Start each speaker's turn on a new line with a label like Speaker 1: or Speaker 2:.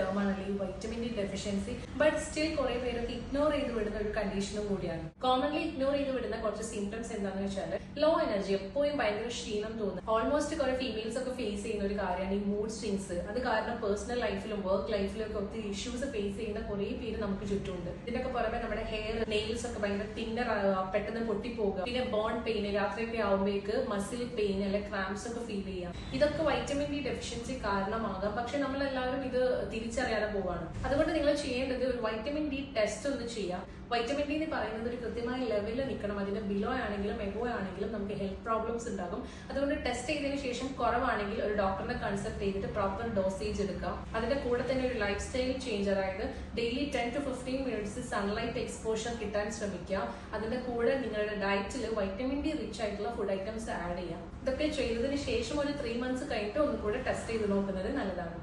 Speaker 1: Term ആണല്ലോ ഈ vitamin D deficiency but still കുറെ പേരൊക്കെ ഇഗ്നോർ ചെയ്ത് വിടുന്ന ഒരു കണ്ടീഷനും കൂടിയാണ്. കോമൺലി ഇഗ്നോർ ചെയ്ത് വിടുന്ന കുറച്ച് സിംറ്റംസ് എന്താണെന്ന് വെച്ചാൽ ലോ എനർജി എപ്പോഴും ഭയങ്കര ക്ഷീണം തോന്നുന്നു. ഓൾമോസ്റ്റ് കുറെ ഫീമെയിൽസ് ഒക്കെ ഫേസ് കാര്യമാണ് ഈ മൂഡ് സ്വിങ്സ് അത് കാരണം പേഴ്സണൽ ലൈഫിലും വർക്ക് ലൈഫിലും ഒക്കെ ഒത്തിരി ഇഷ്യൂസ് ഫേസ് ചെയ്യുന്ന കുറെ പേര് നമുക്ക് ചുറ്റുമുണ്ട്. ഇതിനൊക്കെ പുറമെ നമ്മുടെ ഹെയർ നെയിൽസ് ഒക്കെ ഭയങ്കര തിന്നർ പെട്ടെന്ന് പൊട്ടിപ്പോകുക. പിന്നെ ബോൺ പെയിൻ രാത്രിയൊക്കെ ആവുമ്പോഴേക്ക് മസിൽ പെയിൻ അല്ലെ ക്രാംസ് ഒക്കെ ഫീൽ ചെയ്യാം. ഇതൊക്കെ വൈറ്റമിൻ ഡി ഡെഫിഷ്യൻസി കാരണമാകാം. പക്ഷെ നമ്മൾ എല്ലാവരും ഇത് തിരിച്ചറിയാതെ പോവാണ്. അതുകൊണ്ട് നിങ്ങൾ ചെയ്യേണ്ടത് ഒരു വൈറ്റമിൻ ഡി ടെസ്റ്റ് ഒന്ന് ചെയ്യാം. വൈറ്റമിൻ ഡി എന്ന് പറയുന്നത് ഒരു കൃത്യമായ ലെവലിൽ നിൽക്കണം. അതിന്റെ ബിലോ ആണെങ്കിലും എബോ ആണെങ്കിലും നമുക്ക് ഹെൽത്ത് പ്രോബ്ലംസ് ഉണ്ടാകും. അതുകൊണ്ട് ടെസ്റ്റ് ചെയ്തതിനു ശേഷം കുറവാണെങ്കിൽ ഒരു ഡോക്ടറിനെ കൺസൾട്ട് ചെയ്തിട്ട് പ്രോപ്പർ ഡോസേജ് എടുക്കാം. അതിന്റെ കൂടെ തന്നെ ഒരു ലൈഫ് സ്റ്റൈൽ ചേഞ്ച് അതായത് daily ten to fifteen minutes sunlight exposure കിട്ടാൻ ശ്രമിക്കുക അതിന്റെ കൂടെ നിങ്ങളുടെ ഡയറ്റിൽ വൈറ്റമിൻ ഡി റിച്ച് ആയിട്ടുള്ള ഫുഡ് ഐറ്റംസ് ആഡ് ചെയ്യാം. ഇതൊക്കെ ചെയ്തതിന് ശേഷം ഒരു ത്രീ മന്ത്സ് കഴിഞ്ഞിട്ട് ഒന്നും കൂടെ ടെസ്റ്റ് ചെയ്ത് നോക്കുന്നത് നല്ലതാണ്.